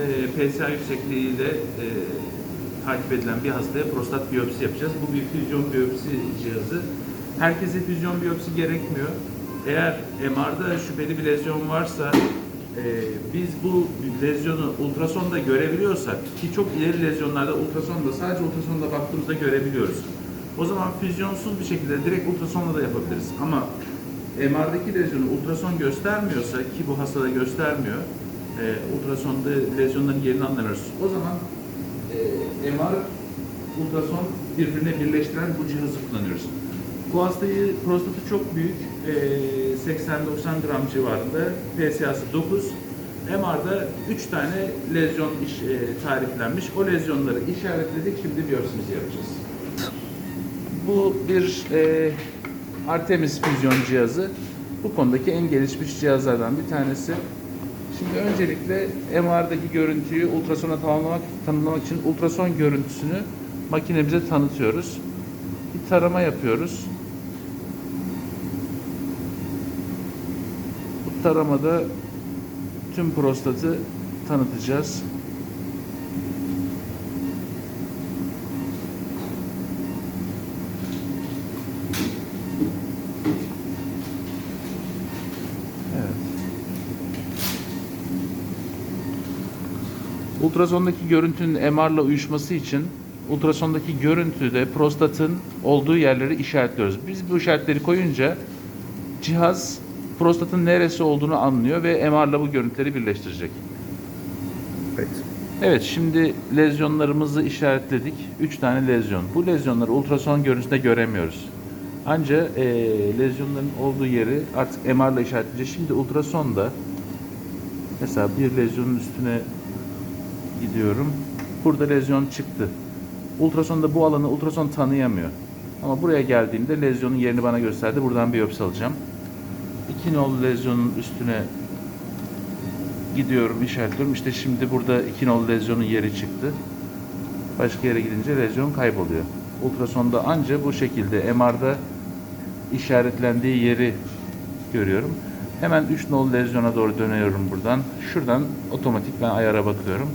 e, PSA yüksekliğiyle e, takip edilen bir hastaya prostat biyopsi yapacağız. Bu bir füzyon biyopsi cihazı. Herkese füzyon biyopsi gerekmiyor. Eğer MR'da şüpheli bir lezyon varsa e, biz bu lezyonu ultrasonda görebiliyorsak ki çok ileri lezyonlarda ultrasonda sadece ultrasonda baktığımızda görebiliyoruz. O zaman füzyonsuz bir şekilde direkt ultrasonla da yapabiliriz. Ama MR'daki lezyonu ultrason göstermiyorsa ki bu hastada göstermiyor, e, ultrasonda lezyonların yerini anlamıyoruz. O zaman e, MR, ultrason birbirine birleştiren bu cihazı kullanıyoruz. Bu hastayı prostatı çok büyük, e, 80-90 gram civarında, PSA'sı 9. MR'da 3 tane lezyon iş, e, tariflenmiş. O lezyonları işaretledik, şimdi biyopsimizi yapacağız. Bu bir e, Artemis füzyon cihazı. Bu konudaki en gelişmiş cihazlardan bir tanesi. Şimdi öncelikle MR'daki görüntüyü ultrasona tamamlamak, tanımlamak için ultrason görüntüsünü makinemize tanıtıyoruz. Bir tarama yapıyoruz. Bu taramada tüm prostatı tanıtacağız. Ultrasondaki görüntünün MR'la uyuşması için ultrasondaki görüntüde prostatın olduğu yerleri işaretliyoruz. Biz bu işaretleri koyunca cihaz prostatın neresi olduğunu anlıyor ve MR'la bu görüntüleri birleştirecek. Evet. Evet şimdi lezyonlarımızı işaretledik. 3 tane lezyon. Bu lezyonları ultrason görüntüsünde göremiyoruz. Ancak eee, lezyonların olduğu yeri artık MR'la işaretleyeceğiz. Şimdi ultrasonda mesela bir lezyonun üstüne gidiyorum. Burada lezyon çıktı. Ultrasonda bu alanı ultrason tanıyamıyor. Ama buraya geldiğimde lezyonun yerini bana gösterdi. Buradan biyopsi alacağım. İki nolu lezyonun üstüne gidiyorum, işaretliyorum. İşte şimdi burada iki nolu lezyonun yeri çıktı. Başka yere gidince lezyon kayboluyor. Ultrasonda anca bu şekilde MR'da işaretlendiği yeri görüyorum. Hemen 3 nolu lezyona doğru dönüyorum buradan. Şuradan otomatik ben ayara bakıyorum.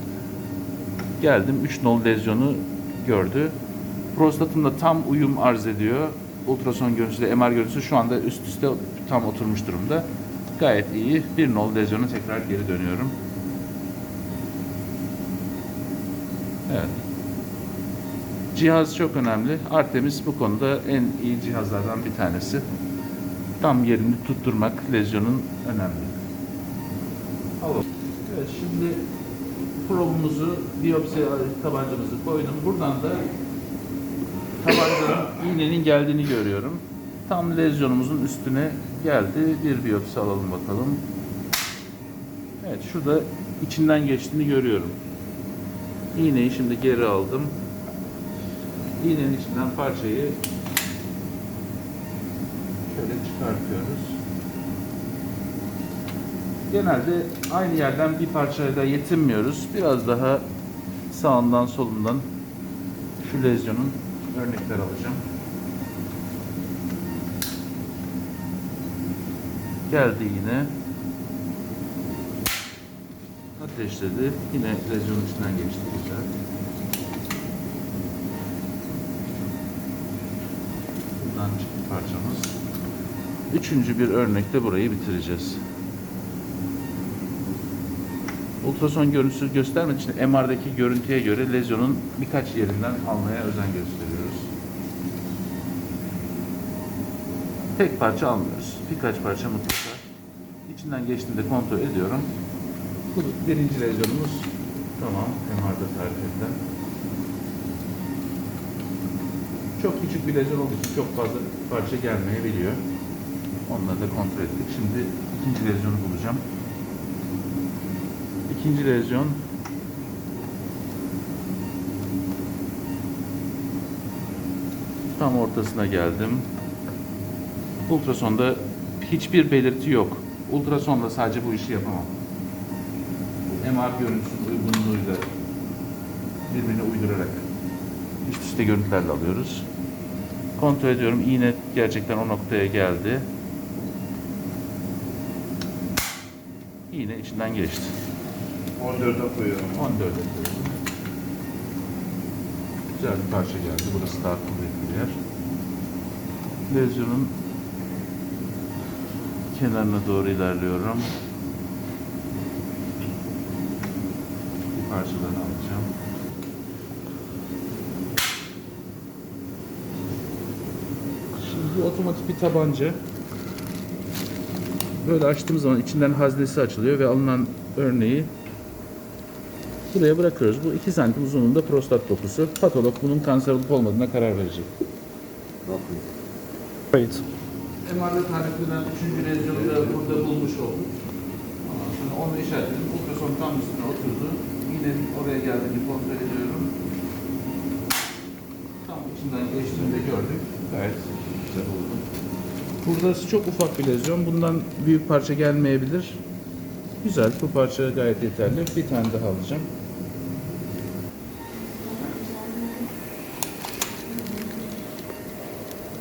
Geldim 3 nolu lezyonu gördü. Prostatımda tam uyum arz ediyor. Ultrason görüntüsüyle MR görüntüsü şu anda üst üste tam oturmuş durumda. Gayet iyi. Bir nol lezyona tekrar geri dönüyorum. Evet. Cihaz çok önemli. Artemis bu konuda en iyi cihazlardan bir tanesi. Tam yerini tutturmak lezyonun önemli. Evet şimdi probumuzu, biyopsi tabancamızı koydum. Buradan da tabancanın iğnenin geldiğini görüyorum. Tam lezyonumuzun üstüne geldi. Bir biyopsi alalım bakalım. Evet şurada içinden geçtiğini görüyorum. İğneyi şimdi geri aldım. İğnenin içinden parçayı şöyle çıkartıyoruz. Genelde aynı yerden bir parçayla yetinmiyoruz. Biraz daha sağından solundan şu lezyonun örnekler alacağım. Geldi yine. Ateşledi. Yine lezyonun içinden geçti güzel. Buradan çıktı parçamız. Üçüncü bir örnekte burayı bitireceğiz. Ultrason görüntüsü göstermek için MR'daki görüntüye göre lezyonun birkaç yerinden almaya özen gösteriyoruz. Tek parça almıyoruz. Birkaç parça mutlaka. İçinden geçtiğinde kontrol ediyorum. Bu birinci lezyonumuz tamam. MR'da tarif edilen. Çok küçük bir lezyon olduğu için çok fazla parça gelmeyebiliyor. Onları da kontrol ettik. Şimdi ikinci lezyonu bulacağım. İkinci lezyon tam ortasına geldim. Ultrasonda hiçbir belirti yok. Ultrasonda sadece bu işi yapamam. MR görüntüsünün uygunluğuyla birbirine uydurarak üst üste görüntülerle alıyoruz. Kontrol ediyorum. İğne gerçekten o noktaya geldi. İğne içinden geçti. 14'e koyuyorum. 14'e koyalım. Güzel bir parça geldi. Burası daha kuvvetli bir yer. Lezyonun kenarına doğru ilerliyorum. Bir parçadan alacağım. Şimdi bu otomatik bir tabanca. Böyle açtığımız zaman içinden haznesi açılıyor ve alınan örneği buraya bırakıyoruz. Bu 2 santim uzunluğunda prostat dokusu. Patolog bunun kanser olup olmadığına karar verecek. Kayıt. MR'da tarif edilen 3. lezyonu da burada bulmuş olduk. Ondan sonra onu işaretledim. Ultrason tam üstüne oturdu. Yine oraya geldiğini kontrol ediyorum. Tam içinden geçtiğini de gördük. Gayet güzel oldu. Burası çok ufak bir lezyon. Bundan büyük parça gelmeyebilir. Güzel. Bu parça gayet yeterli. Bir tane daha alacağım.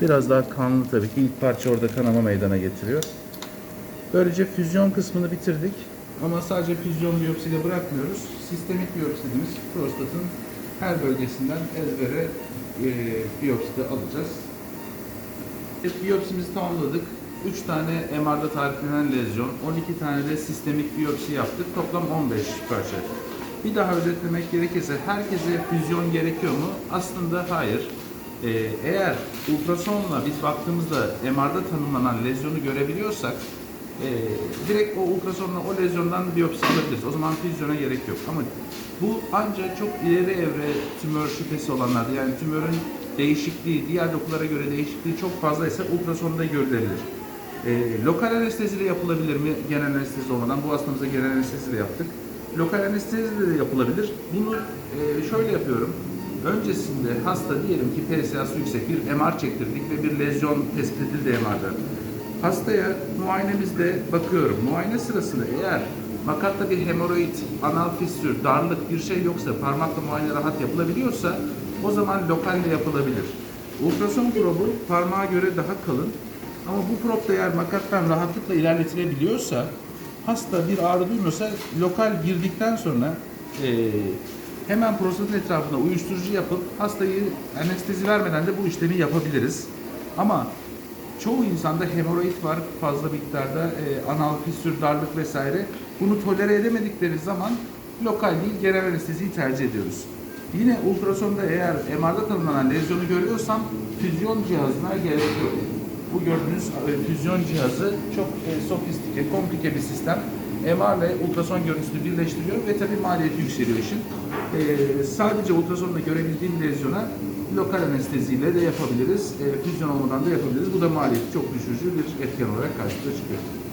Biraz daha kanlı tabii ki. İlk parça orada kanama meydana getiriyor. Böylece füzyon kısmını bitirdik. Ama sadece füzyon biyopsiyle bırakmıyoruz. Sistemik biyopsi prostatın her bölgesinden ezbere e, biyopsi de alacağız. Biyopsimizi tamamladık. 3 tane MR'da tariflenen lezyon, 12 tane de sistemik biyopsi yaptık. Toplam 15 parça. Bir daha özetlemek gerekirse herkese füzyon gerekiyor mu? Aslında hayır. Ee, eğer ultrasonla biz baktığımızda MR'da tanımlanan lezyonu görebiliyorsak e, direkt o ultrasonla o lezyondan biyopsi alabiliriz. O zaman füzyona gerek yok. Ama bu ancak çok ileri evre tümör şüphesi olanlarda yani tümörün değişikliği, diğer dokulara göre değişikliği çok fazlaysa ultrasonda görülebilir. E, lokal anesteziyle yapılabilir mi? Genel anestezi olmadan. Bu hastamıza genel anesteziyle yaptık. Lokal anesteziyle de yapılabilir. Bunu e, şöyle yapıyorum. Öncesinde hasta diyelim ki PSA'sı yüksek bir MR çektirdik ve bir lezyon tespit edildi MR'da. Hastaya muayenemizde bakıyorum. Muayene sırasında eğer makatta bir hemoroid, anal fistül, darlık bir şey yoksa, parmakla muayene rahat yapılabiliyorsa o zaman lokalle yapılabilir. Ultrason probu parmağa göre daha kalın ama bu prob da eğer makattan rahatlıkla ilerletilebiliyorsa hasta bir ağrı duymuyorsa lokal girdikten sonra eee, hemen prostatın etrafına uyuşturucu yapıp hastayı anestezi vermeden de bu işlemi yapabiliriz. Ama çoğu insanda hemoroid var fazla miktarda, e, anal fistül, darlık vesaire. Bunu tolere edemedikleri zaman lokal değil genel anesteziyi tercih ediyoruz. Yine ultrasonda eğer MR'da tanımlanan lezyonu görüyorsam füzyon cihazına gerek yok. Bu gördüğünüz e, füzyon cihazı çok e, sofistike, komplike bir sistem. MR ile ultrason görüntüsünü birleştiriyor ve tabii maliyeti yükseliyor işin. E, sadece ultrasonla görebildiğim lezyona lokal anesteziyle de yapabiliriz. E, füzyon olmadan da yapabiliriz. Bu da maliyeti çok düşürücü bir etken olarak karşımıza çıkıyor.